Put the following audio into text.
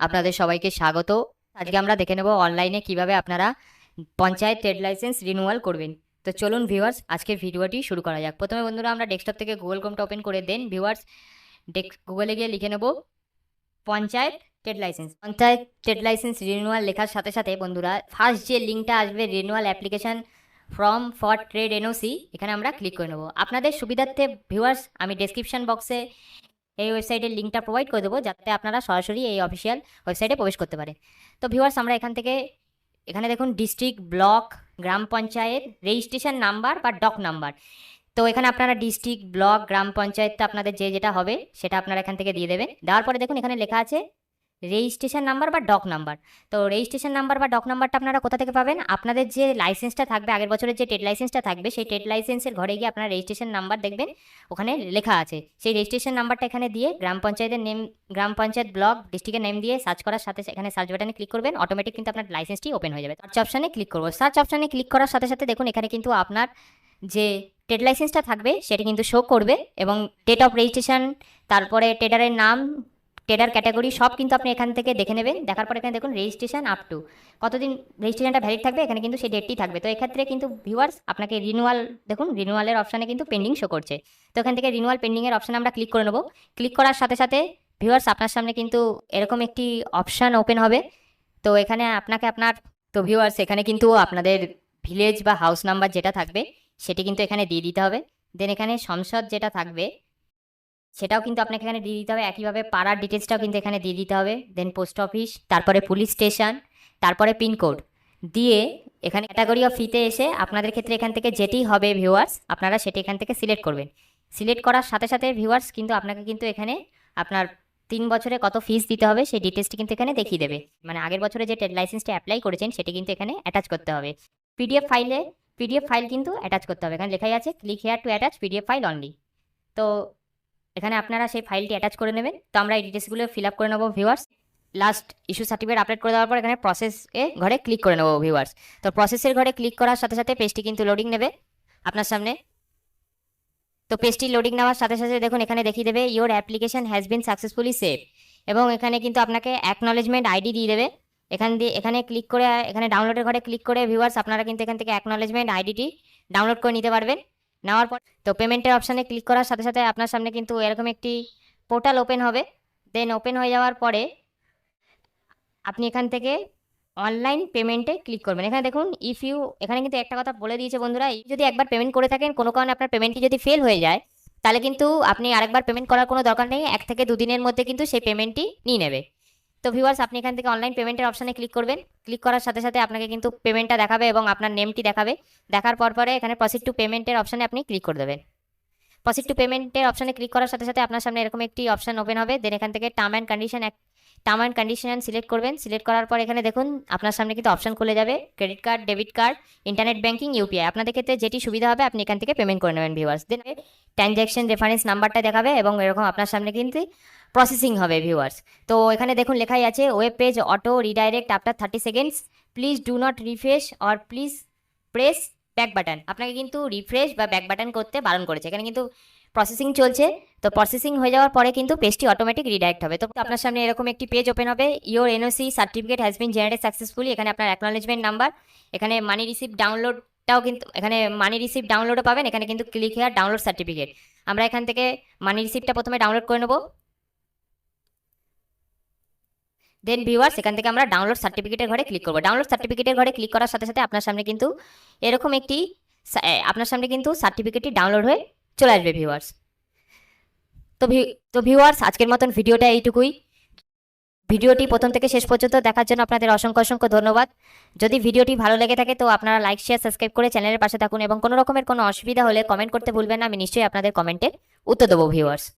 আপনাদের সবাইকে স্বাগত। আজকে আমরা দেখে নেব অনলাইনে কীভাবে আপনারা পঞ্চায়েত ট্রেড লাইসেন্স রিনিউয়াল করবেন। তো চলুন ভিউয়ার্স আজকের ভিডিওটি শুরু করা যাক। প্রথমে বন্ধুরা, আমরা ডেস্কটপ থেকে গুগল ক্রোমটা ওপেন করে দেন। ভিউয়ার্স ডেস্ক গুগলে গিয়ে লিখে নেব panchayat trade licence panchayat trade licence renewal লেখার সাথে সাথে বন্ধুরা ফার্স্ট যে লিঙ্কটা আসবে renewal application from for trade NOC এখানে আমরা ক্লিক করে নেব। আপনাদের সুবিধার্থে ভিউয়ার্স আমি ডেসক্রিপশন বক্সে এই ওয়েবসাইটের লিঙ্কটা প্রোভাইড করে দেবো যাতে আপনারা সরাসরি এই অফিসিয়াল ওয়েবসাইটে প্রবেশ করতে পারেন। তো ভিউয়ার্স আমরা এখান থেকে, এখানে দেখুন ডিস্ট্রিক্ট ব্লক গ্রাম পঞ্চায়েত রেজিস্ট্রেশন নাম্বার বা ডক নাম্বার তো এখানে আপনারা ডিস্ট্রিক্ট ব্লক গ্রাম পঞ্চায়েতটা আপনাদের যে যেটা হবে, সেটা আপনারা এখান থেকে দিয়ে দেবেন। দেওয়ার পরে দেখুন এখানে লেখা আছে রেজিস্ট্রেশন নাম্বার বা ডক নাম্বার। তো রেজিস্ট্রেশন নাম্বার বা ডক নাম্বারটা আপনারা কোথা থেকে পাবেন? আপনাদের যে লাইসেন্সটা থাকবে, আগের বছরের যে ট্রেড লাইসেন্সটা থাকবে, সেই ট্রেড লাইসেন্সের ঘরে গিয়ে আপনারা রেজিস্ট্রেশন নাম্বার দেখবেন। ওখানে লেখা আছে। সেই রেজিস্ট্রেশন নাম্বারটা এখানে দিয়ে গ্রাম পঞ্চায়েতের নেম, গ্রাম পঞ্চায়েত ব্লক ডিস্ট্রিক্টের নেম দিয়ে সার্চ করার সাথে এখানে সার্চ বাটনে ক্লিক করবেন অটোমেটিক কিন্তু আপনার লাইসেন্সটি ওপেন হয়ে যাবে। সার্চ অপশানে ক্লিক করব। সার্চ অপশানে ক্লিক করার সাথে সাথে দেখুন, এখানে কিন্তু আপনার যে ট্রেড লাইসেন্সটা থাকবে, সেটা কিন্তু শো করবে এবং ডেট অফ রেজিস্ট্রেশন তারপরে ট্রেডারের নাম ট্রেডার ক্যাটাগরি সব কিন্তু আপনি এখান থেকে দেখে নেবেন। দেখার পর এখানে দেখুন রেজিস্ট্রেশন আপ টু কতদিন রেজিস্ট্রেশনটা ভ্যালিড থাকবে? এখানে কিন্তু সেই ডেটটি থাকবে। তো এক্ষেত্রে কিন্তু ভিউয়ার্স আপনাকে রিনুয়াল দেখুন রিনুয়ালের অপশানে কিন্তু পেন্ডিং শো করছে। তো এখান থেকে রিনিউয়াল পেন্ডিংয়ের অপশানে আমরা ক্লিক করে নেব। ক্লিক করার সাথে সাথে ভিউয়ার্স আপনার সামনে কিন্তু এরকম একটি অপশান ওপেন হবে। তো এখানে আপনাকে আপনার, তো ভিউয়ার্স এখানে কিন্তু আপনাদের ভিলেজ বা হাউস নাম্বার যেটা থাকবে, সেটি কিন্তু এখানে দিয়ে দিতে হবে। দেন এখানে সংসদ যেটা থাকবে সেটাও কিন্তু আপনাকে এখানে দিয়ে দিতে হবে। একইভাবে পাড়ার ডিটেলসটাও কিন্তু এখানে দিয়ে দিতে হবে। দেন পোস্ট অফিস তারপরে পুলিশ স্টেশন তারপরে পিনকোড দিয়ে এখানে ক্যাটাগরি অফ ফিতে এসে আপনাদের ক্ষেত্রে এখান থেকে যেটি হবে ভিউয়ার্স আপনারা সেটি এখান থেকে সিলেক্ট করবেন। সিলেক্ট করার সাথে সাথে ভিউয়ার্স কিন্তু আপনাকে কিন্তু এখানে আপনার তিন বছরে কত ফিস দিতে হবে সেই ডিটেলসটি কিন্তু এখানে দেখিয়ে দেবে। মানে আগের বছরে যে ট্রেড লাইসেন্সটি অ্যাপ্লাই করেছেন সেটি কিন্তু এখানে অ্যাটাচ করতে হবে। পিডিএফ ফাইলে পিডিএফ ফাইল কিন্তু অ্যাটাচ করতে হবে। এখানে লেখাই আছে click here to attach PDF file only তো এখানে আপনারা সেই ফাইলটি অ্যাটাচ করে নেবেন। তো আমরা এই ডিটেলসগুলো ফিল আপ করে নেব viewers last issue certificate upload করে দেওয়ার পর এখানে প্রসেসে ঘরে ক্লিক করে নেব ভিউয়ার্স তো প্রসেসের ঘরে ক্লিক করার সাথে সাথে পেজটি কিন্তু লোডিং নেবে আপনার সামনে। তো পেজটি লোডিং নেওয়ার সাথে সাথে দেখুন, এখানে দেখিয়ে দেবে your application has been successfully save এবং এখানে কিন্তু আপনাকে অ্যাকনলেজমেন্ট আইডি দিয়ে দেবে। এখান দিয়ে, এখানে ক্লিক করে, এখানে ডাউনলোডের ঘরে ক্লিক করে ভিউয়ার্স আপনারা কিন্তু এখান থেকে অ্যাকনলেজমেন্ট আইডিটি ডাউনলোড করে নিতে পারবেন। নেওয়ার পর, তো পেমেন্টের অপশানে ক্লিক করার সাথে সাথে আপনার সামনে কিন্তু এরকম একটি পোর্টাল ওপেন হবে। দেন ওপেন হয়ে যাওয়ার পরে আপনি এখান থেকে অনলাইন পেমেন্টে ক্লিক করবেন। এখানে দেখুন ইফ ইউ এখানে কিন্তু একটা কথা বলে দিয়েছে বন্ধুরা যদি একবার পেমেন্ট করে থাকেন, কোনো কারণে আপনার পেমেন্টটি যদি ফেল হয়ে যায়, তাহলে কিন্তু আপনি আরেকবার পেমেন্ট করার কোনো দরকার নেই। এক থেকে দুদিনের মধ্যে কিন্তু সেই পেমেন্টটি নিয়ে নেবে। তো ভিউয়ার্স আপনি এখান থেকে অনলাইন পেমেন্টের অপশানে ক্লিক করবেন। ক্লিক করার সাথে সাথে আপনাকে কিন্তু পেমেন্টটা দেখাবে এবং আপনার নেমটি দেখাবে। দেখার পর পরে এখানে প্রসিড টু পেমেন্টের অপশানে আপনি ক্লিক করে দেবেন। প্রসিড টু পেমেন্টের অপশানে ক্লিক করার সাথে সাথে আপনার সামনে এরকম একটি অপশান ওপেন হবে। দেন এখান থেকে term and condition term and condition select করবেন। সিলেক্ট করার পর এখানে দেখুন, আপনার সামনে কিন্তু অপশান খুলে যাবে। Credit card debit card internet banking UPI আপনাদের ক্ষেত্রে যেটি সুবিধা হবে, আপনি এখান থেকে পেমেন্ট করে নেবেন ভিউয়ার্স দেন ট্রানজ্যাকশন রেফারেন্স নাম্বারটা দেখাবে এবং এরকম আপনার সামনে কিন্তু প্রসেসিং হবে ভিউয়ার্স তো এখানে দেখুন লেখাই আছে web page auto redirect after thirty seconds please do not refresh or please press back button আপনাকে কিন্তু রিফ্রেশ বা ব্যাক বাটন করতে বারণ করেছে। এখানে কিন্তু প্রসেসিং চলছে। তো প্রসেসিং হয়ে যাওয়ার পরে কিন্তু পেজটি অটোমেটিক রিডাইরেক্ট হবে। তো আপনার সামনে এরকম একটি পেজ ওপেন হবে। Your NOC certificate has been generate successfully এখানে আপনার অ্যাকনোলেজমেন্ট নাম্বার এখানে মানি রিসিভ ডাউনলোডটাও কিন্তু, এখানে মানি রিসিভ ডাউনলোডও পাবেন। এখানে কিন্তু ক্লিক হেয়ার ডাউনলোড সার্টিফিকেট আমরা এখান থেকে মানি রিসিপ্টটা প্রথমে ডাউনলোড করে নেব। দেন ভিউয়ার্স এখান থেকে আমরা ডাউনলোড সার্টিফিকেটের ঘরে ক্লিক করব। ডাউনলোড সার্টিফিকেটের ঘরে ক্লিক করার সাথে সাথে আপনার সামনে কিন্তু এরকম একটি আপনার সামনে কিন্তু সার্টিফিকেটটি ডাউনলোড হয়ে চলে আসবে ভিউয়ার্স তো তো ভিউয়ার্স আজকের মতন ভিডিওটা এইটুকুই। ভিডিওটি প্রথম থেকে শেষ পর্যন্ত দেখার জন্য আপনাদের অসংখ্য অসংখ্য ধন্যবাদ। যদি ভিডিওটি ভালো লেগে থাকে তো আপনারা লাইক শেয়ার সাবস্ক্রাইব করে চ্যানেলের পাশে থাকুন এবং কোনো রকমের কোনো অসুবিধা হলে কমেন্ট করতে ভুলবেন না। আমি নিশ্চয়ই আপনাদের কমেন্টের উত্তর দেবো ভিউয়ার্স